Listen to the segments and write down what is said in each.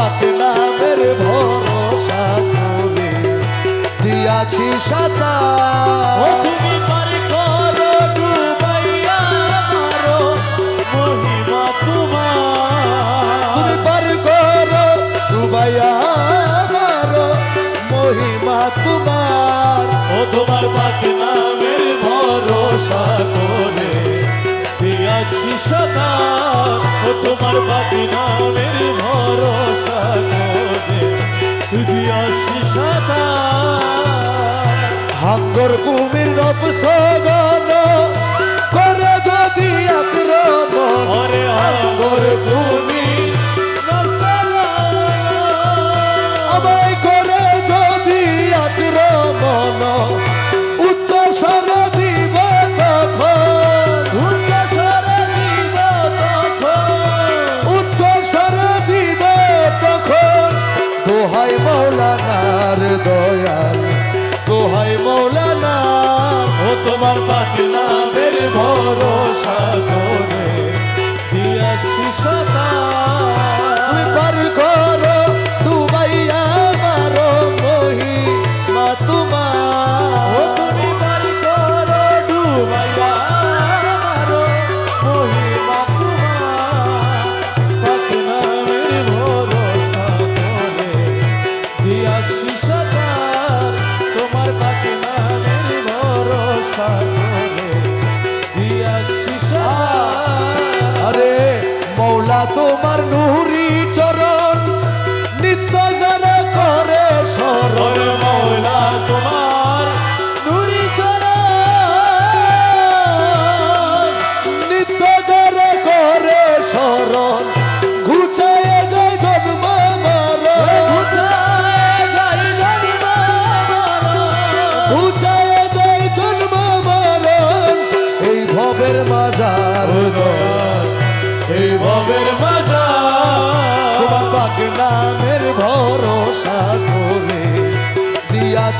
তোমার পাকে নামের ভরসা করে দিয়াছি সাতা। তুমি পার করো ডুবাইয়া মারো মহিমা তোমার। তুমি পার করো ডুবাইয়া মারো মহিমা তোমার। ও তোমার পাক নামের ভরসা করে দিয়াছি সদা ও তোমার পাক নামের ভরসা করে। দিয়াছি সদা। হাঙ্গর কুমির রব সগন করে যদি আক্রমণ হাঙ্গর তুমি ভরসা করে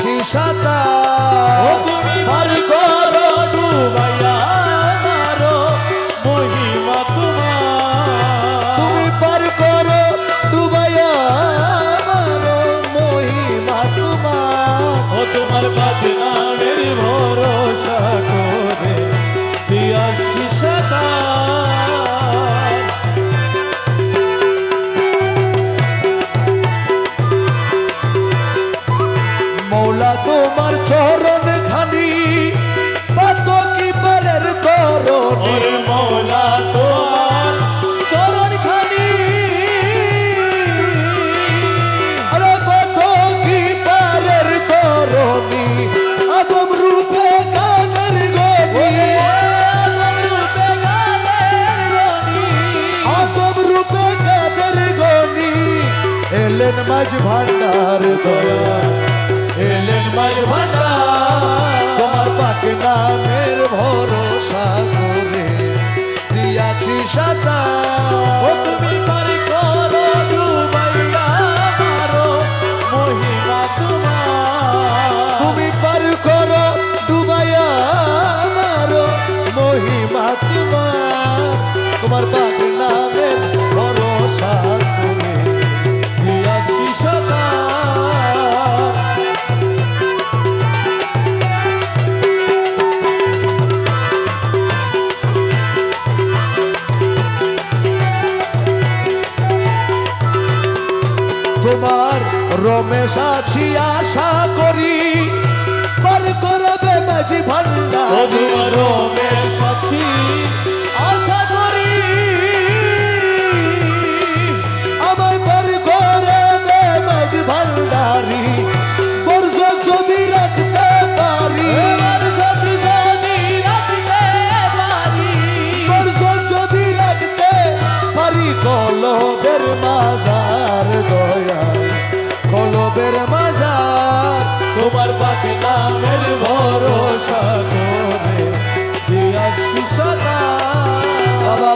দিয়াছি সাতা। তুমি পার করো ডুবাইয়া মারো মহিমা তোমার। তুমি পার করো ডুবাইয়া মারো মহিমা তোমার। ও তোমার পাক চরণ খানি পাত কি পারের তরণী মৌলা তোমার চরণ খানি আরে কত কি পারের তরণী আদম রূপে গানের গনি আদম রূপে গানের গনি এলেন মাঝ ভান্ডার দয়া এলেন তোমার পাকে নামের ভরসা করে দিয়াছি সাতা তুমি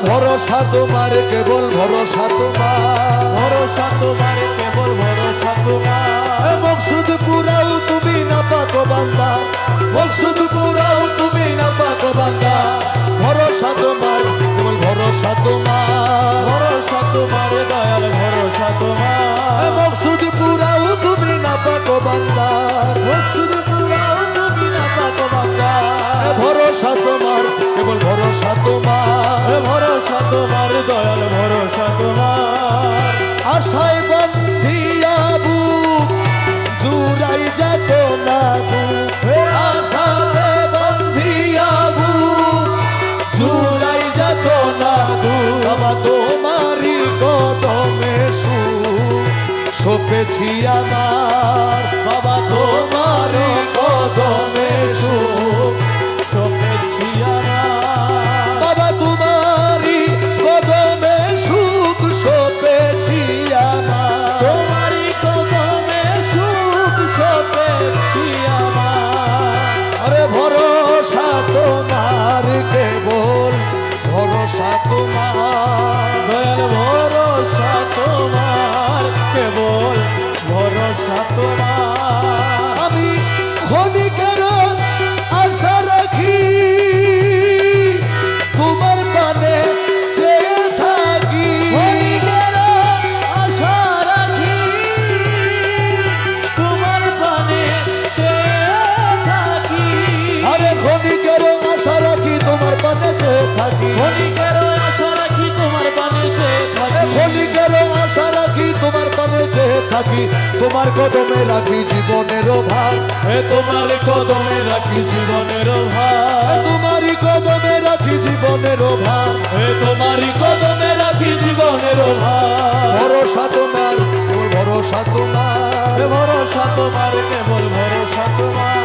ভরসা তোমার কেবল ভরসা তোমার। ভরসা তোমার কেবল ভরসা তোমার। মকসুদ পুরাও তুমি না পাকো বান্দা। মকসুদ পুরাও তুমি না পাকো বান্দা। ভরসা তোমার কেবল ভরসা তোমার। ভরসা তোমার দয়াল ভরসা তোমার। মকসুদ পুরাও তুমি না পাকো বান্দা। শুধু পুরাও তুমি না পাকো বান্দা ভরসা তোমার কেবল ভরসা তোমার। ভরসা তোমার দয়াল ভরসা তোমার। আশায় বন্ধিয়া বুক জুড়াই যেত না বুক বন্ধিয়া বুক জুড়াই যেত না বাবা তোমারই কদমে সুখ সপেছি আমার। বাবা তোমারই থাকি তোমার কদমে রাখি জীবনের ভার তোমার কদমে রাখি জীবনের ভার তোমারই কদমে রাখি জীবনের ভার তোমারই কদমে রাখি জীবনের ভার ভরসা তোমার কেবল ভরসা তোমার। ভরসা তোমার কেবল ভরসা তোমার।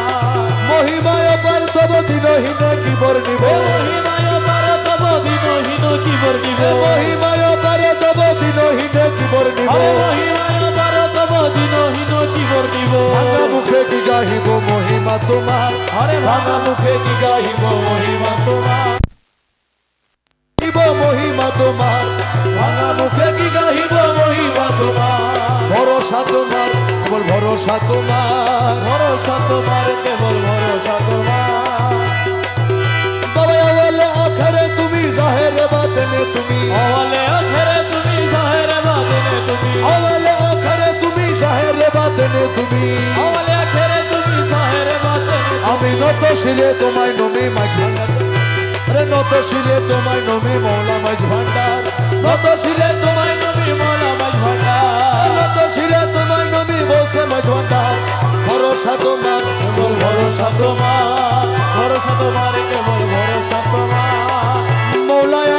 মহিমায় পার তব দিনহীনে কি বর্ণিব মহিমায় পার তব দিনহীন কি বর্ণিব মহিমায় পার তব দিনহীনে কি বর্ণিব মহিমায় পার দিনহীন কি বর্ণিব ভাঙা মুখে কি গাহিব মহিমা তোমার? আরে ভাঙা মুখে কি গাইব মহিমা তোমার? গাহিব মহিমা তোমার। ভাঙা মুখে কি গাহিব মহিমা তোমার? ভরসা তোমার কেবল ভরসা তোমার। ভরসা তোমার কেবল ভরসা তোমার। শিরে তোমায় নমি মাঝ ভান্ডার আরে নত শিরে তোমায় নমি মৌলা মাঝ ভান্ডার নত শিরে তোমায় নমি মৌলা মাঝ ভান্ডার নত শিরে তোমায় নমি বসে মাঝ ভান্ডার ভরসা তোমার কেবল ভরসা তোমার। ভরসা তোমার কেবল ভরসা তোমার। মৌলায়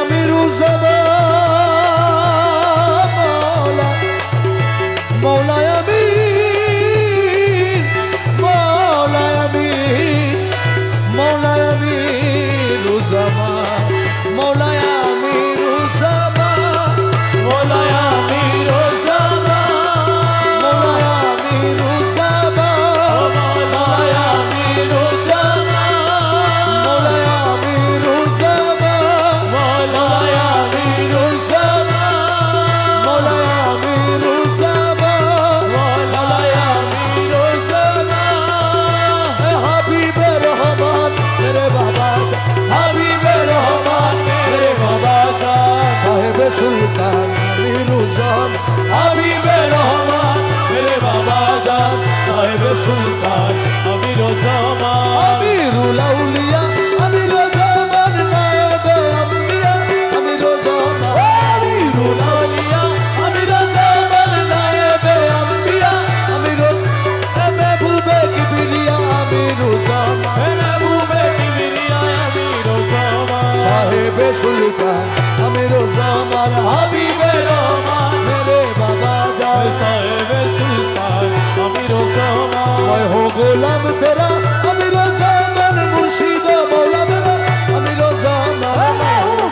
সাহেবে সুলতান আমির ওসমান मैं हो गुलाम तेरा अमीर ज़मान मुर्शिद मौला मेरा अमीर ज़मान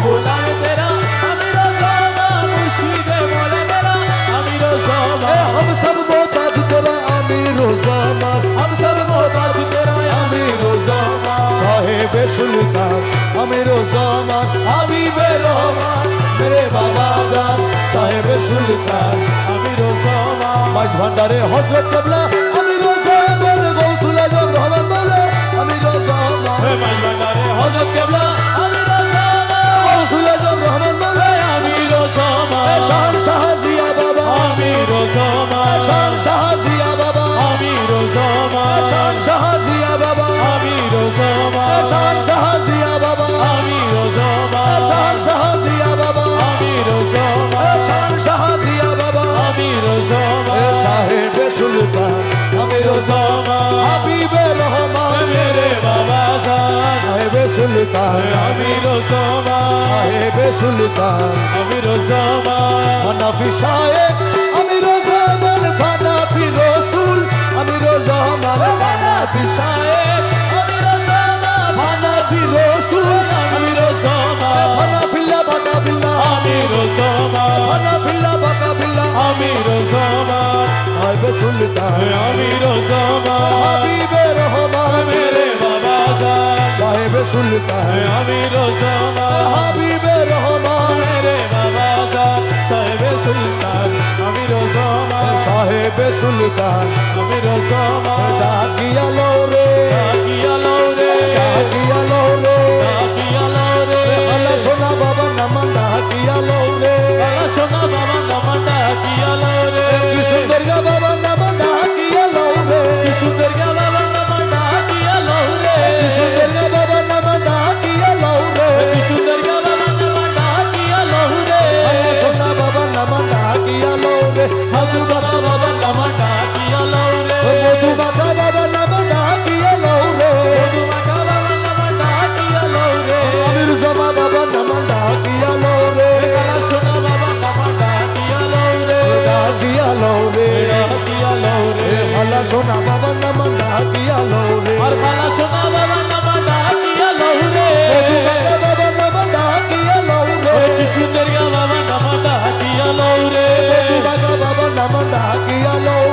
গোলাম তেরা আমির ওসমান মুর্শিদে মোলা মেরা আমির ए, ওসমান हम सब मोहताज तेरा अमीर ज़मान हम सब मोहताज তেরা अमीर ज़मान साहिब सुल्तान अमीर ज़मान হাবিবে রহমান রে বাবা যান সাহেব সুলতান আমি রোসমা মাছ ভান্ডারে হজরত কেবলা আমি রোসমা গৌসুল আজম আমি রোসমা মাছ ভান্ডারে আমি রোসমা গৌসুল আজম আমি রোসমা শাহজিয়া বাবা। আমি রোসমা শাহজিয়া বাবা। আমি রোসমা শাহজিয়া বাবা। আমি রোসমা শাহজিয়া বাবা। মুস্তাফা আমির ওসামা হাবিবে রহমান। মেরে বাবা সাহেব সাহেবে সুলতান। আমির ওসামা সাহেবে সুলতান। আমির ওসামা হানাফি সাহেব আমির ওসামান ফানাফি রসুল আমির ওসামান ফানাফি সাহেব আমির ওসামান ফানাফি রসুল। আমির ওসামান আমির সমান ফিল্লা বাকা ফিল্লা আমির সমান হাইবে সুলতান আমির সমান হাবিবে রহমান মেরে বাবা সাহেব সুলতান আমির সমান হাবিবে রহমান মেরে বাবা সাহেব সুলতান আমির সমান সাহেব সুলতান আমির সমান ডাকিয়া লও রে ডাকিয়া লও রে ডাকিয়া সোনা বাবা নামা ডাকিয়া লও রে। আর খালা সোনা বাবা নামা ডাকিয়া লও রে বাবা নামা ডাকিয়া লও কি সুন্দর বাবা নামা ডাকিয়া লও বাবা নামা ডাকিয়া লও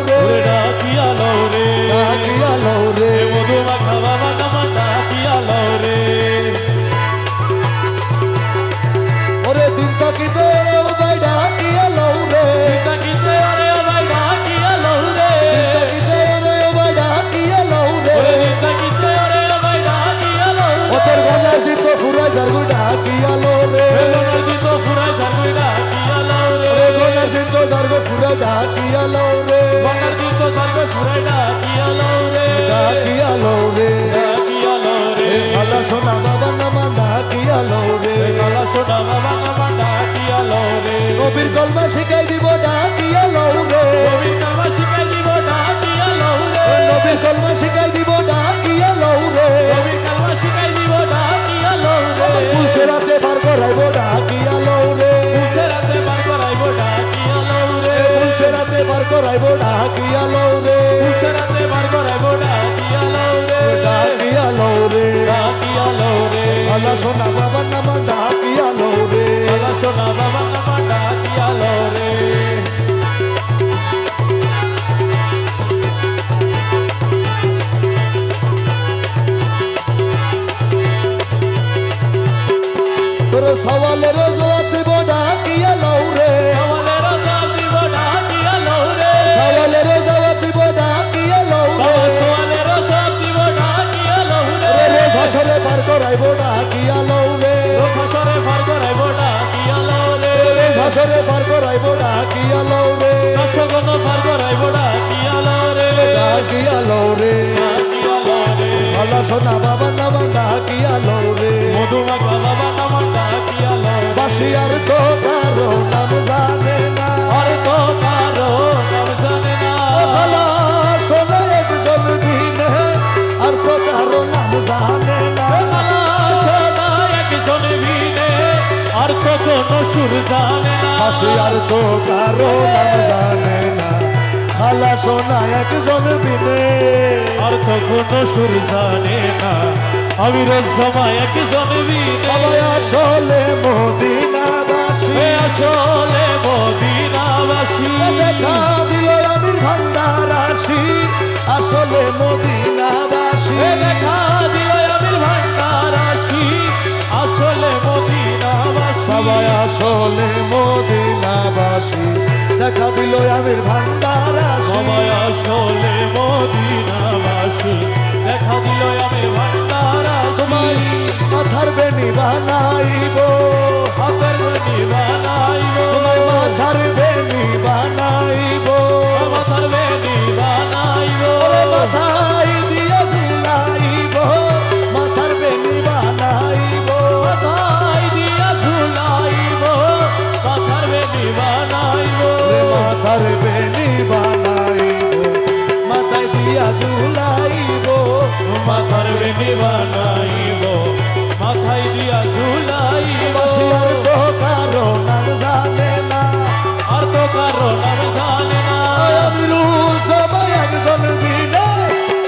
করাইব ডাকিয়া লো রে। পুছে বার করাইব ডাকিয়া লৌরে ডাকিয়া লো রে। ডাকিয়া লৌরে আল্লাহ সোনা বাবা নামা ডাকিয়া লো রে। গলা সোনা বাবা নামা ডাকিয়া লৌরে তোর সওয়ালের রে ভাষরে বার করাইব ডাকিয়া লো রে। দশগণ বার করাইব ডাকিয়া লৌরে ডাকিয়া লো রে। ডাকিয়া লৌরে আল্লাহ সোনা বাবা নামা ডাকিয়া লো রে। মধুমাখা বাবা নাম ডাকিয়া লৌরে বাসি আর তো কারও নাম জানে না। আর তো কারও নাম জানে না। আল্লাহ সোনা একজন দিনে আর তো কারও নাম জানে না। আর তো কোনো সুর জানে পাশে আর তো কারও নাম জানে না। খালা সোনা একজন বিনে। আর তো কোনো সুর জানে না। আমি রোজ সময় একজন বিনে। আসলে মদিনাবাসী। আসলে মদিনাবাসী। দেখা দিল আমির ভান্ডার আসি। আসলে মদিনাবাসী। দেখা দিল আমির ভান্ডার আসি। আসলে মদিনাবাসী। সবাই আসলে মদিনাবাসী। দেখা দিল আমির ভান্ডার সবাই আসলে মদিনাবাসী। দেখা দিল আমি ভান্ডার তোমার আসি মাথার বেনি বানাইব। হাতের বেনি বানাইব। বানাইব মাথায় দিয়া ঝুলাইব। আর তো কারও নাম জানে না। আর তো কারও নাম জানে না। আমি সবাই একজন দিনে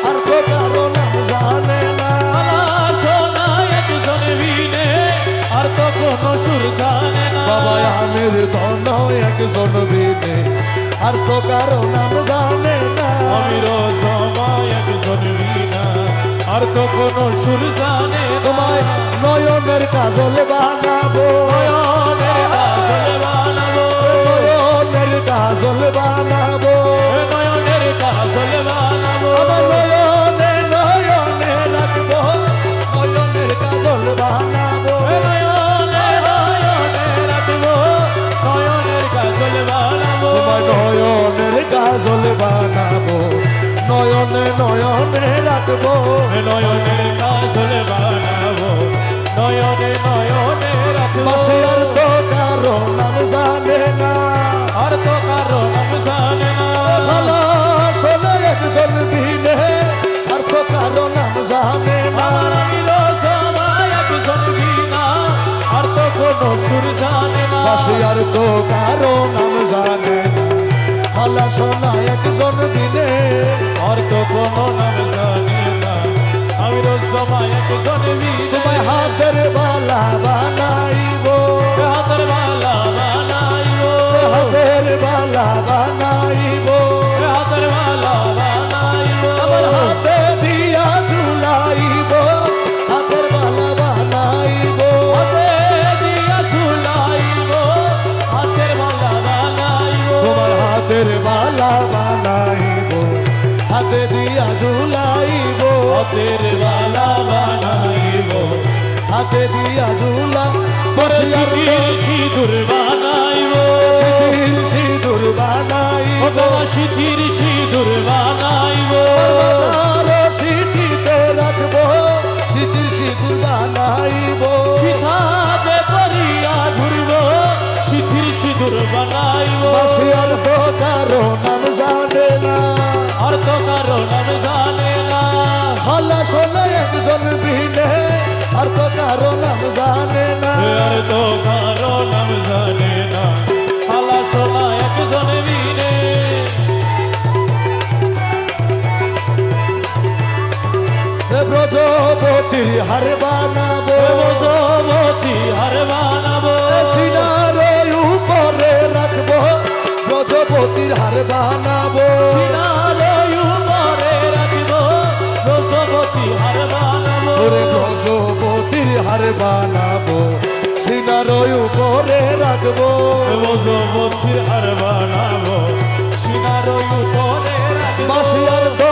আর তো কারও নাম জানে না। সোনা একজন বিনে আর তো কোনো সুর জানে না। বাবা আমির ধন একজন বিনে আর তো কারও নাম জানে আর তো কোনো সুর জানে তোমায় নয়নের কাজল বানাবো। নয়নের কাজল বানাবো। নয়নের কাজল বানাবো। নয়নের কাজল বানাবো। আমার নয়নে নয়নে রাখব। নয়নের কাজল বানাবো। নয়নের কাজল বানাবো। নয়নের কাজল বানাবো। নয়নে নয়নে রাখব। এ নয়নের কাজল বানাবো। নয়নে নয়নে রাখব। পাশে আর তো কারও নাম জানে না। আর তো কারও নাম জানে না। খালা শোনে একজন দিনে আর তো কারও নাম জানে না। আমার আমি রোজমায় একজন বিনা আর তো কোনো সুর জানে না। পাশে আর তো কারও নাম জানে না। খালা শোনা একজন দিনে আর তো কোনো নাম জানে না। আমি রোজমায় একজন বিনা তোমায় হাতের বালা বানাইবো। হাতের মালা বানাইবো। হাতের বালা বানাইবো। হাতের মালা বানাইবো। আমার হাতে দিয়া ঝুলাইব। হাতের বালা বানাইব হাতে দিয়া ঝুলাইব। হাতের মালা বানাইবো। হাতে দিয়া ঝুলা পরে সিঁদুর বানাইবো। সিঁথির সিঁদুর বানাইব। সিঁথির সিঁদুর বানাইবো। সিঁথিতে রাখব সিঁথির সিঁদুর বানাইব। সীতাতে সিঁদুর বানাইবো। আর তো কারও নাম জানে না। আর তো কারও নাম জানে না। খালা শোনে একজন বিনে আর তো কারও নাম জানে না। আর তো কারও নাম জানে না। আলা সোনা একজন বিনে ব্রজবতীর হার বানাবো। বজবতী হার বানাবো। সিনার উপরে রাখব ব্রজবতীর হার বানাবো। সিনালয় উপরে রাখব বজবতী হার বানাবো। ওরে ব্রজবতীর হার বানাবো উপরে রাখব। বজবতী হার বানাবো সিনালয় উপরে রাখব। বাসি আর তো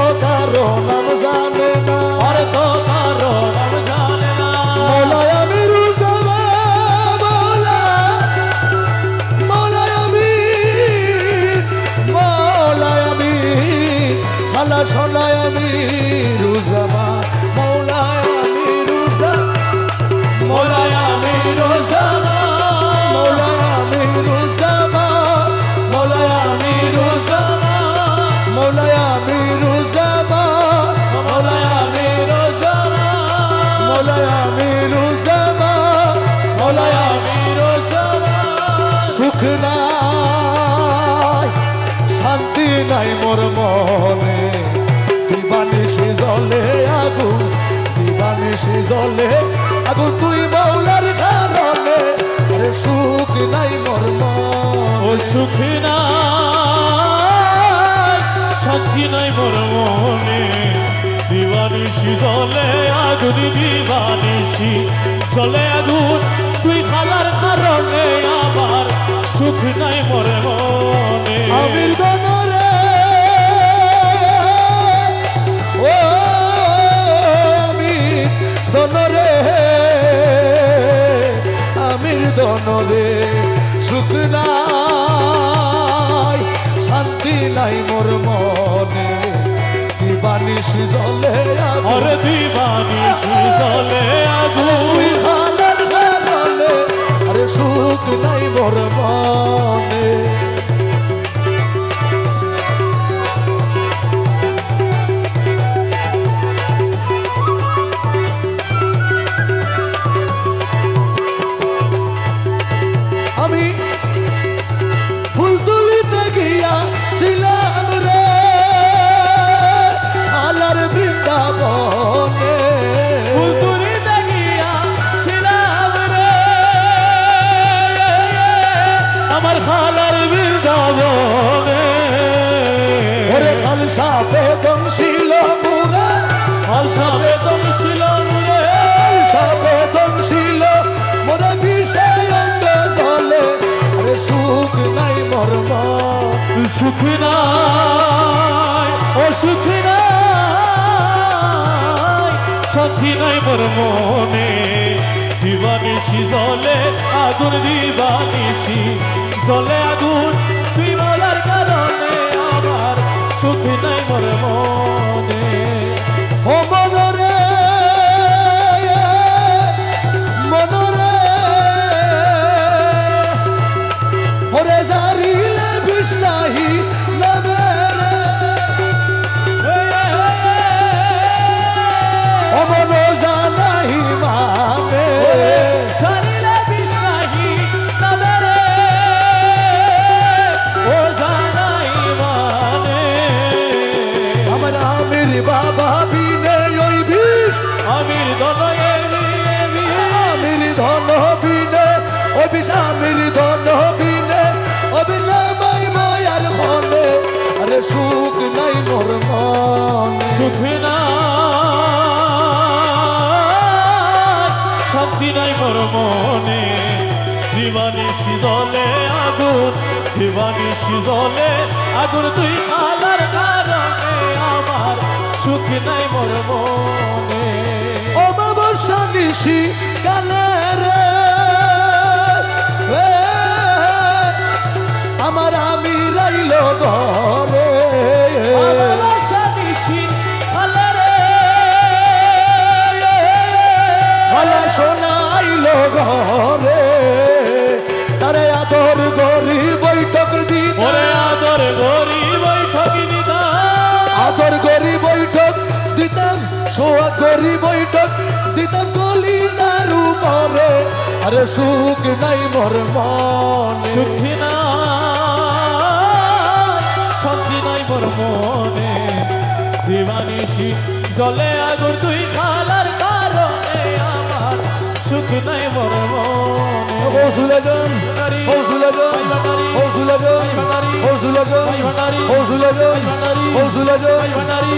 জলে আগুন তুই মৌলার কারণে আরে সুখ নাই মোর ও সুখ নাই শান্তি নাই মোর মনে। দিবানিসি জলে আগুন দিবানিসি জলে আগুন। তুই খালার কারণে আমার সুখ নাই মোর মনে। আমির বেদন রে সুখ নাই শান্তি নাই মোর মনে। দিবানি সুজলে আরে দিবানি সুজলে আগুই হালের আরে সুখ নাই মোর মনে। সুখ নাই, ও সুখ নাই, সাথী নাই মোর মনে। দিবানিসি জলে আগুন দিবানিসি জলে আগুন, তুই বলার কারণে আমার সুখ নাই মোর মনে। ও আমির ধন বিনে অবিনামাই মায়ার ফলে। আরে সুখ নাই মোর মনে। সুখ নাই শান্তি নাই মোর মনে। দিবানিসি জলে আগুন দিবানিসি জলে আগুন তুই খালার কারণে আমার সুখ নাই মোর মনে। অমাবস্যা নিশি কালে রে আমার আমি রাইল ঘরে। শোনাইল তারে আদর গরি বৈঠক আদর গরি বৈঠক আদর গরি বৈঠক দিতাম সোয়া গরি বৈঠক দিতাম গলি দারু পরে আরে সুখ নাই মোর মনে। সুখী না মনে। দিবানিসি জলে আগুন তুই খালার কারণে আমার সুখ নাই মোর মনে। হৌসুলাজন হৌসুলাজন হৌসুলাজন হৌসুলাজন হৌসুলাজন হৌসুলাজন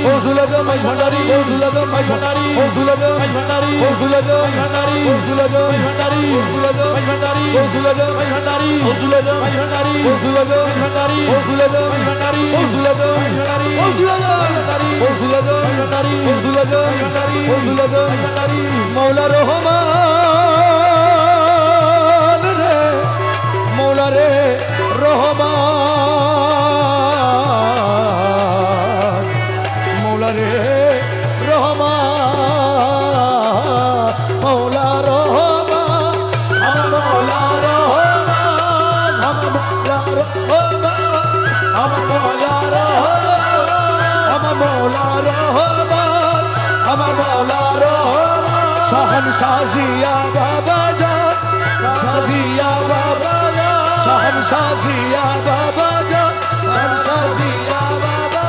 হৌসুলাজন মাই ভান্ডারি হৌসুলাজন মাই ভান্ডারি হৌসুলাজন ভাই ভান্ডারি হৌসুলাজন ভাই ভান্ডারি হৌসুলাজন ভাই ভান্ডারি হৌসুলাজন ভাই ভান্ডারি হৌসুলাজন ভাই ভান্ডারি হৌসুলাজন ভাই ভান্ডারি হৌসুলাজন ভাই ভান্ডারি হৌসুলাজন ভাই ভান্ডারি হৌসুলাজন ভাই ভান্ডারি হৌসুলাজন ভাই ভান্ডারি হৌসুলাজন ভাই ভান্ডারি হৌসুলাজন ভাই ভান্ডারি মৌলা রহমান রে মৌলা রে রহমান। মৌলারে রহমান, মৌলা রহমান মৌলা রহমান মৌলা রহমান মৌলা রহমান মৌলা রহমান, আমার মৌলা রহমান। সহন সাজিয়া বাবা যা, সাজিয়া বাবা সাজিয়া বাবা শান সাজিয়া বাবা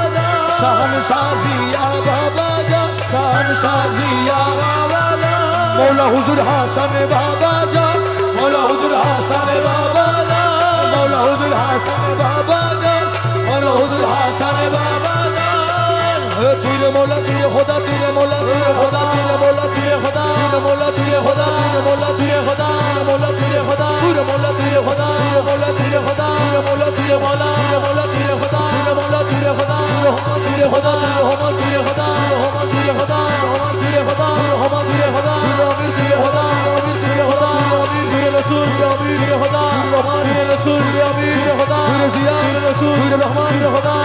শান সাজিয়া বাবা শান সাজিয়া বাবা যান মৌলা হুজুর হাসান বাবা যান মৌলা হুজুর হাসান বাবা যান তুই রে মোলা তুই রে খোদা তুই রে মোলা তুই রে খোদা তুই রে মোলা তুই রে খোদা তুই রে মোলা তুই রে খোদা তুই রে মোলা তুই রে খোদা তুই রে খোদা তুই রে মোলা তুই রে খোদা তুই রে মোলা তুই রে খোদা তুই রে মোলা তুই রে খোদা তুই রে মোলা তুই রে খোদা তুই রে মোলা তুই রে খোদা তুই রে খোদা তুই রে হোমা তুই রে খোদা তুই রে হোমা তুই রে খোদা তুই রে খোদা তুই রে হোমা তুই রে খোদা তুই রে আমির তুই রে খোদা তুই রে খোদা তুই রে রসুল তুই রে আমির তুই রে খোদা তুই রে রসুল তুই রে আমির তুই রে খোদা তুই রে জিয়া তুই রে রসুল তুই রে রহমান তুই রে খোদা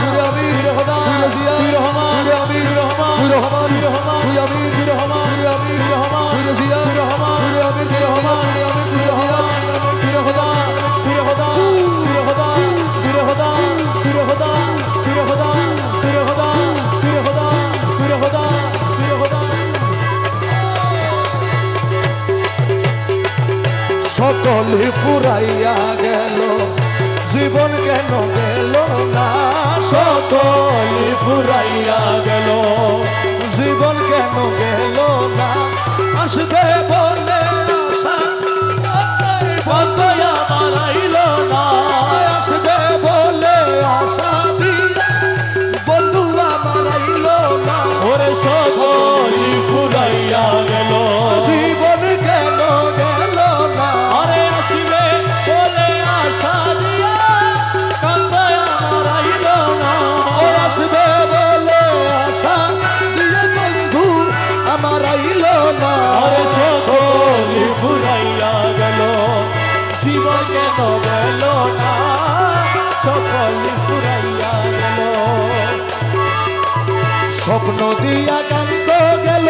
স্বপ্ন দিয়া কান্ত গেল।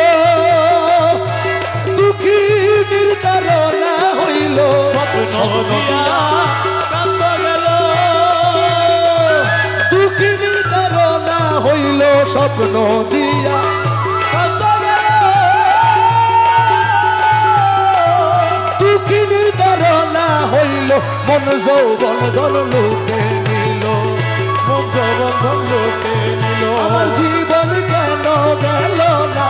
দুঃখী নির্তারণা হইল। স্বপ্ন দিয়া কান্দ গেল। দুঃখী হইল। স্বপ্ন দিয়া কান্দ গেল। দুঃখী নির্তারণা হইল। মন যৌবন দল নিল মন বন্ধন লোটে নিল। আমার জীবন কেন গেল না?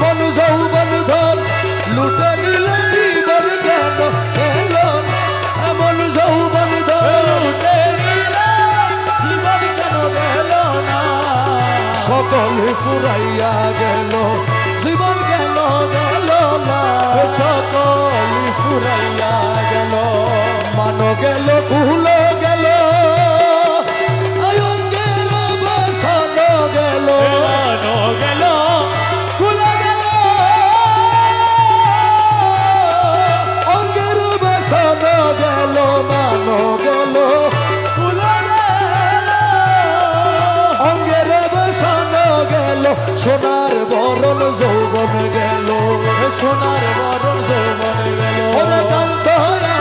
মন যৌবন ধন লুটে নিল জীবন কেন গেল না? এমন যৌবন ধন লুটে নিল জীবন কেন গেল না? সকলে ফুরাইয়া গেল। জীবন কেন গেল না? সকল ফুরাইয়া গেল। মান গেল কুল সোনার বরণ যৌবন গেল সোনার বরণ যৌবন গেল। কান্ত হরা